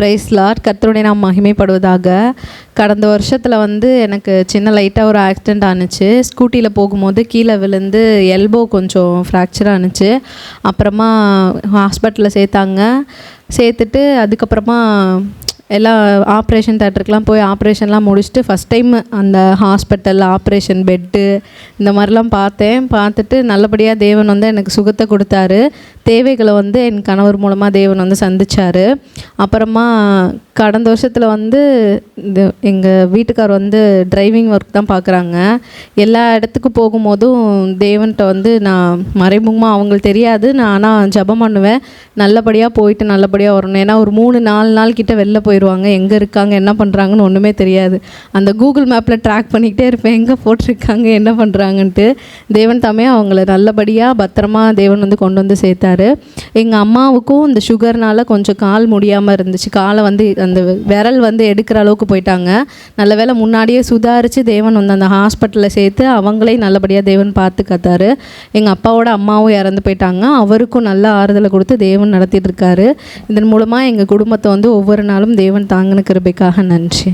Price lot கத்தருடைய நாம் மகிமைப்படுவதாக. கடந்த வருஷத்தில் வந்து எனக்கு சின்ன லைட்டாக ஒரு ஆக்சிடெண்ட் ஆனுச்சு. ஸ்கூட்டியில் போகும்போது கீழே விழுந்து எல்போ கொஞ்சம் ஃப்ராக்சர் ஆணுச்சு அப்புறமா ஹாஸ்பிட்டலில் சேர்த்தாங்க. சேர்த்துட்டு அதுக்கப்புறமா எல்லாம் ஆப்ரேஷன் தேட்டருக்குலாம் போய் ஆப்ரேஷன்லாம் முடிச்சுட்டு ஃபஸ்ட் டைம் அந்த ஹாஸ்பிட்டல் ஆப்ரேஷன் பெட்டு இந்த மாதிரிலாம் பார்த்தேன். பார்த்துட்டு நல்லபடியாக தேவன் வந்து எனக்கு சுகத்தை கொடுத்தாரு. தேவைகளை வந்து என் கணவர் மூலமாக தேவன் வந்து சந்திச்சார். அப்புறமா கடந்த வருஷத்தில் வந்து இந்த எங்கள் வீட்டுக்கார் வந்து டிரைவிங் ஒர்க் தான் பார்க்குறாங்க எல்லா இடத்துக்கு போகும்போதும் தேவன்கிட்ட வந்து நான் மறைமுகமாக அவங்களுக்கு தெரியாது. நான் ஆனால் ஜெபம் பண்ணுவேன். நல்லபடியாக போயிட்டு நல்லபடியாக வரணும். ஏன்னா ஒரு மூணு நாலு நாள் கிட்ட வெளில போயிடுவாங்க எங்கே இருக்காங்க என்ன பண்ணுறாங்கன்னு ஒன்றுமே தெரியாது. அந்த கூகுள் மேப்பில் ட்ராக் பண்ணிக்கிட்டே இருப்பேன். எங்கே போட்டிருக்காங்க என்ன பண்ணுறாங்கன்ட்டு தேவன் தாமே அவங்கள நல்லபடியாக பத்திரமா தேவன் வந்து கொண்டு வந்து சேர்த்தாரு. எங்கள் அம்மாவுக்கும் இந்த சுகர்னால் கொஞ்சம் கால் முடியாமல் இருந்துச்சு. காலை வந்து அந்த விரல் வந்து எடுக்கிற அளவுக்கு போயிட்டாங்க. நல்ல வேளை முன்னாடியே சுதாரித்து தேவன் வந்து அந்த ஹாஸ்பிட்டலில் சேர்த்து அவங்களையும் நல்லபடியாக தேவன் பார்த்து கத்தாரு. எங்கள் அப்பாவோட அம்மாவும் இறந்து போயிட்டாங்க. அவருக்கும் நல்ல ஆறுதலை கொடுத்து தேவன் நடத்திட்டு இருக்காரு. இதன் மூலமாக எங்கள் குடும்பத்தை வந்து ஒவ்வொரு நாளும் தேவன் தாங்கின கிருபைக்காக நன்றி.